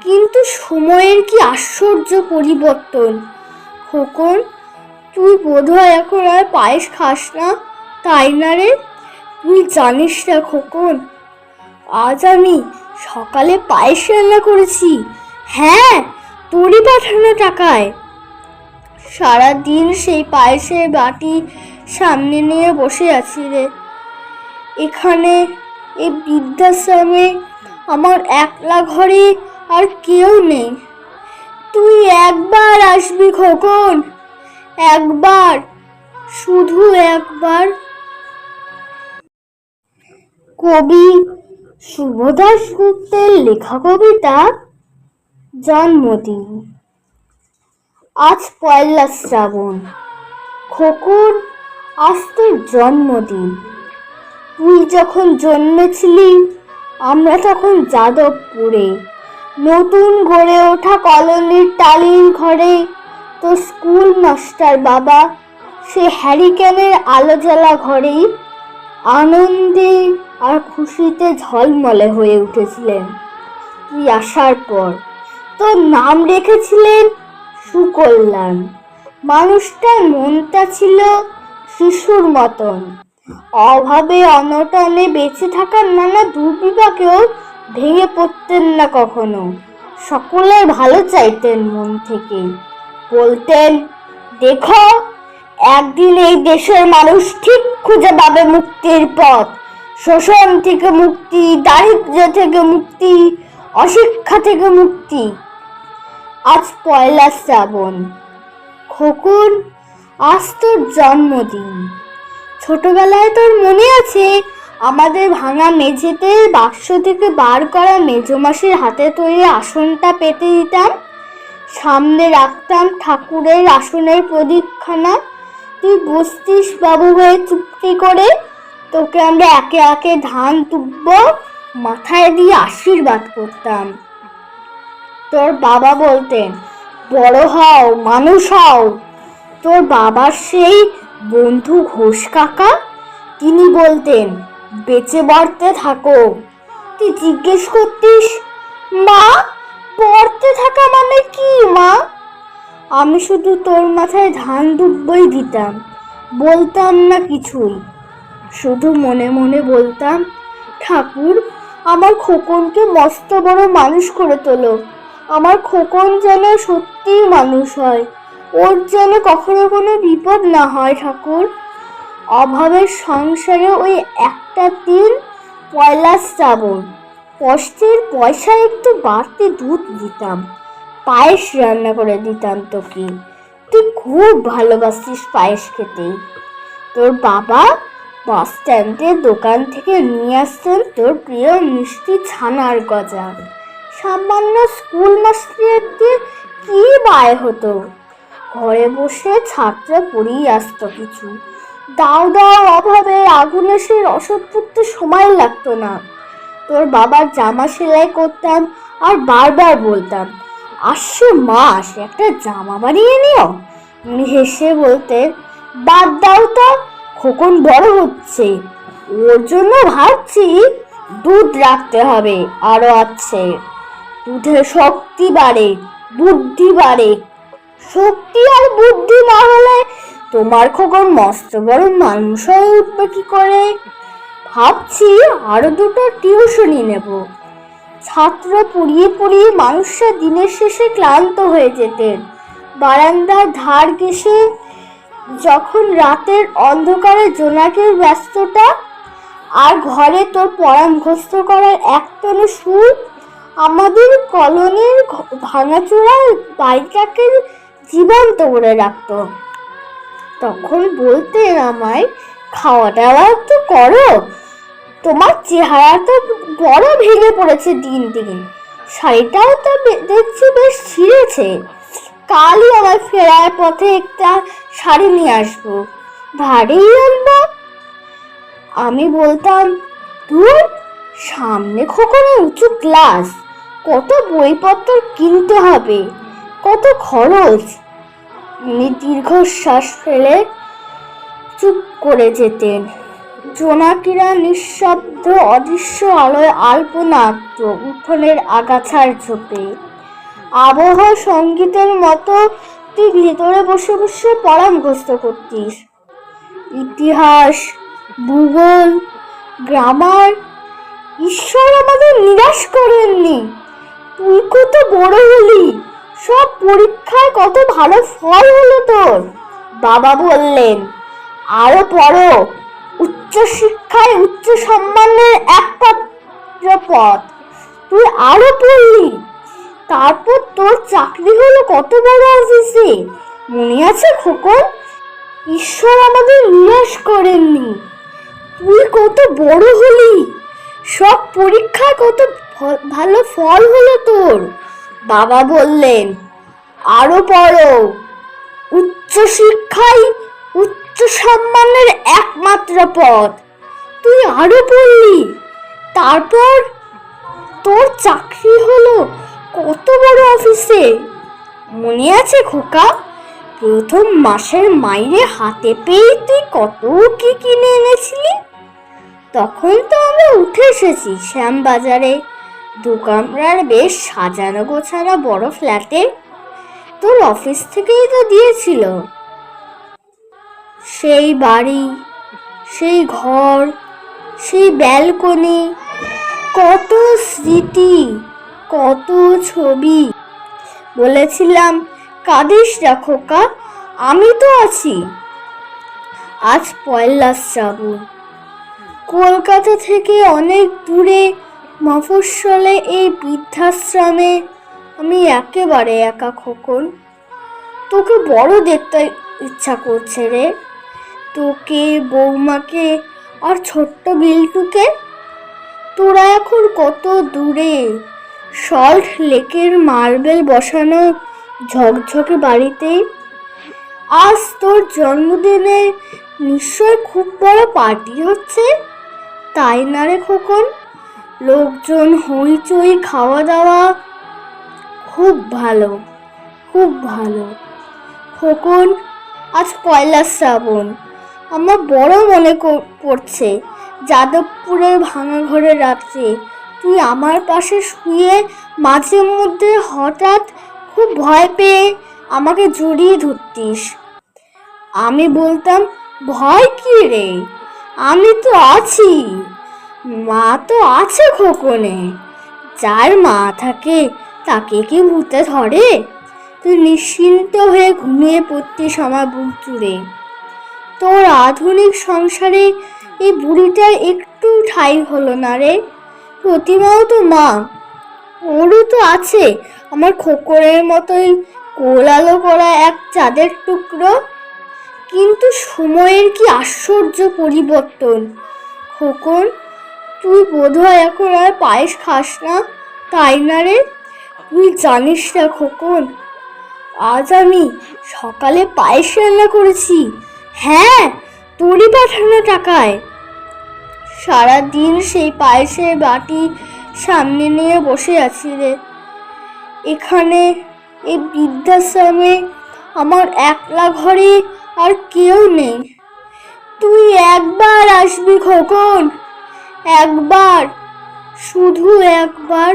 কিন্তু সময়ের কি আশ্চর্য পরিবর্তন? খোকন, তুই বোধহয় এখন আর পায়েস খাস না, তাই না রে? তুই জানিস না খোকন, আজ আমি সকালে পায়েস রান্না করেছি। হ্যাঁ তোরই পাঠানো টাকায়। সারাদিন সেই পায়েসের বাটি সামনে নিয়ে বসে আছি রে। এখানে এই বৃদ্ধাশ্রমে আমার একলা ঘরে আর কেউ নেই। তুই একবার আসবি খোকন, একবার, শুধু একবার। কবি শুভদাস গুপ্তের লেখা কবিতা জন্মদিন আজ পয়লা শ্রাবণ, খোকন, আজ তোর জন্মদিন। তুই যখন জন্মেছিলি, আমরা তখন যাদবপুরে নতুন গড়ে ওঠা কলোনির টালির ঘরে তো স্কুল মাস্টার বাবা, সে হ্যারিকেনের আলো জ্বালা ঘরেই আনন্দে আর খুশিতে ঝলমলে হয়ে উঠেছিলেন। তুই আসার পর। তো নাম রেখেছিলেন সুকল্যাণ। মানুষটার মনটা ছিল শিশুর মতন। অভাবে অনটনে বেঁচে থাকার নানা দুর্বিপাকেও ভেঙে পড়তেন না কখনো। সকলের ভালো চাইতেন মন থেকে। বলতেন, দেখো, একদিন এই দেশের মানুষ ঠিক খুঁজে পাবে মুক্তির পথ। শোষণ থেকে মুক্তি, দারিদ্র্য থেকে মুক্তি, অশিক্ষা থেকে মুক্তি। আজ পয়লা শ্রাবণ। খোকন, আজ তোর জন্মদিন। ছোটবেলায় তোর মনে আছে আমাদের ভাঙা মেঝেতে বাক্স থেকে বার করা মেজমাসির হাতে তৈরি আসনটা পেতে দিতাম। সামনে রাখতাম ঠাকুরের আসনের প্রদীপখানা। তুই বসতিস বাবু হয়ে চুক্তি করে, তোকে আমরা একে একে ধান তুব্ব মাথায় দিয়ে আশীর্বাদ করতাম। তোর বাবা বলতেন, বড় হও, মানুষ হও। তোর বাবার সেই বন্ধু ঘোষ কাকা, তিনি বলতেন বেঁচে বাড়তে থাকো। তুই জিজ্ঞেস করতিস, মা পড়তে থাকা মানে কি, মা? আমি শুধু তোর মাথায় ধান দুব্বই দিতাম, বলতাম না কিছুই। শুধু মনে মনে বলতাম, ঠাকুর, আমার খোকনকে মস্ত বড় মানুষ করে তোলো। আমার খোকন যেন সত্যিই মানুষ হয়। ওর যেন কখনো কোনো বিপদ না হয়, ঠাকুর। অভাবের সংসারে ওই একটা দিন পয়লা শ্রাবণ। কষ্টের পয়সা একটু বাড়তি দুধ দিতাম। পায়েস রান্না করে দিতাম তোকে। তুই খুব ভালোবাসিস পায়েস খেতে। তোর বাবা বাস স্ট্যান্ডে দোকান থেকে নিয়ে আসতেন তোর প্রিয় মিষ্টি ছানার গজা। সামান্য স্কুল মাস্টারের দিয়ে কি বায় হতো? ঘরে বসে ছাত্র পড়িয়ে আসতো কিছু। দাও দাও অভাবে আগুন এসে রসদ পুড়তে সময় লাগতো না। তোর বাবার জামা সেলাই করতাম আর বারবার বলতাম, আসছে মাস, একটা জামা বানিয়ে নিও। হেসে বলতে, বাদ দাও তো, খোকন বড় হচ্ছে। ওর জন্য ভাবছি দুধ রাখতে হবে আরও আছে। দুধে শক্তি বাড়ে, বুদ্ধি বাড়ে। শক্তি আর বুদ্ধি তোমার খোকন মস্ত বড় মানুষ হয়ে উঠবে কি করে? ভাবছি আরও দুটো টিউশনি নেব। ছাত্র পড়িয়ে পড়িয়ে মানুষরা দিনের শেষে ক্লান্ত হয়ে যেতেন বারান্দার ধার ঘেসে যখন রাতের অন্ধকারে জোনাকের ব্যস্ততা আর ঘরে তোর পরামঘস্ত করার একটানো সুর, আমাদের কলোনির ভাঙাচোরা বাড়িটাকে জীবন্ত করে রাখতো। তখন বলতে আমায় খাওয়া দাওয়া তো করো। তোমার চেহারা তো বড় ভেঙে পড়েছে দিন দিন। শাড়িটাও তো দেখছি বেশ ছিঁড়েছে। কালই আমার ফেরার পথে একটা শাড়ি নিয়ে আসব। ধারেই আনব আমি বলতাম দূর সামনে খোকনে উঁচু ক্লাস কত বইপত্র কিনতে হবে। কত খরচ। দীর্ঘশ্বাস ফেলে চুপ করে যেতেন। জোনাকিরা নিঃশব্দ অদৃশ্য আলোয় আল্পনাত্ম উঠোনের আগাছার ঝোপে। আবহ সঙ্গীতের মতো তুই ভেতরে বসে বসে মুখস্থ করতিস। ইতিহাস, ভূগোল, গ্রামার, ঈশ্বর আমাদের নিরাশ করেননি। তুই কত বড় হলি। সব পরীক্ষায় কত ভালো ফল হলো তোর? বাবা বললেন, আরও পড়ো। উচ্চ শিক্ষায় উচ্চ সম্মানের একমাত্র পথ। তুই আরও পড়লি। তারপর তোর চাকরি হলো কত বড় অফিসে? মনে আছে খোকন? ঈশ্বর আমাদের নিরাশ করেননি। তুই কত বড় হলি। সব পরীক্ষায় কত ভালো ফল হলো তোর। বাবা বললেন, আরও পড়ো। উচ্চ শিক্ষাই উচ্চ সম্মানের একমাত্র পথ। তুই আরও পড়লি। তারপর তোর চাকরি হলো কত বড় অফিসে? মনে আছে খোকা, প্রথম মাসের মাইনে হাতে পেয়ে তুই কত কি কিনে এনেছিলি? তখন তো আমরা উঠে এসেছি শ্যামবাজারে। দু কামরার বেশ সাজানো গোছানো বড় ফ্ল্যাটে তোর অফিস থেকেই তো দিয়েছিল। সেই বাড়ি, সেই ঘর, সেই ব্যালকনি, কত স্মৃতি, কত ছবি। বলেছিলাম, কাঁদিস না খোকা, আমি তো আছি। আজ পয়লা শ্রাবণ কলকাতা থেকে অনেক দূরে মফস্বলে এই বৃদ্ধাশ্রমে আমি একেবারে একা খোকন। তোকে বড় দেখতে ইচ্ছা করছে রে। তোকে, বৌমাকে আর ছোট্ট বিল্টুকে? তোরা এখন কত দূরে? সল্ট লেকের মার্বেল বসানো ঝকঝকে বাড়িতে? আজ তোর জন্মদিনে নিশ্চয় খুব বড় পার্টি হচ্ছে? তাই না রে খোকন? লোকজন হইচই খাওয়া দাওয়া খুব ভালো খুব ভালো। খোকন, আজ পয়লা শ্রাবণ। আমার বড় মনে পড়ছে, যাদবপুরের ভাঙা ঘরের রাত্রে। তুই আমার পাশে শুয়ে মাঝে মধ্যে হঠাৎ খুব ভয় পেয়ে আমাকে জড়িয়ে ধরতিস। আমি বলতাম, ভয় কী রে? আমি তো আছি। মা তো আছে খোকনে। যার মা থাকে, তাকে কি ভূতে ধরে? তুই নিশ্চিন্ত হয়ে ঘুমিয়ে পড়তিস সময় বুক জুড়ে। তোর আধুনিক সংসারে এই বুড়িটার একটু ঠাই হলো না রে। প্রতিমাও তো মা। ওরও তো আছে। আমার খোকরের মতোই কোলালো করা এক চাঁদের টুকরো। কিন্তু সময়ের কি আশ্চর্য পরিবর্তন। খোকন তুই বোধহয় এখন আর পায়েস খাস না? তাই না রে? তুই জানিস না খোকন, আজ আমি সকালে পায়েস রান্না করেছি। হ্যাঁ তোরই পাঠানো টাকায়। সারাদিন সেই পায়েসের বাটি সামনে নিয়ে বসে আছি রে। এখানে এই বৃদ্ধাশ্রমে আমার একলা ঘরে আর কেউ নেই। তুই একবার আসবি খোকন। একবার শুধু একবার